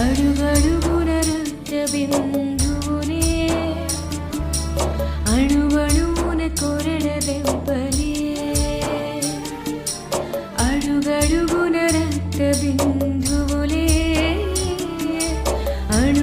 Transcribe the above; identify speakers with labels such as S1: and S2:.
S1: അടുവടുകുനരത്ത ബിന്ദുനേ അടുവടുകുനരത്ത Bindu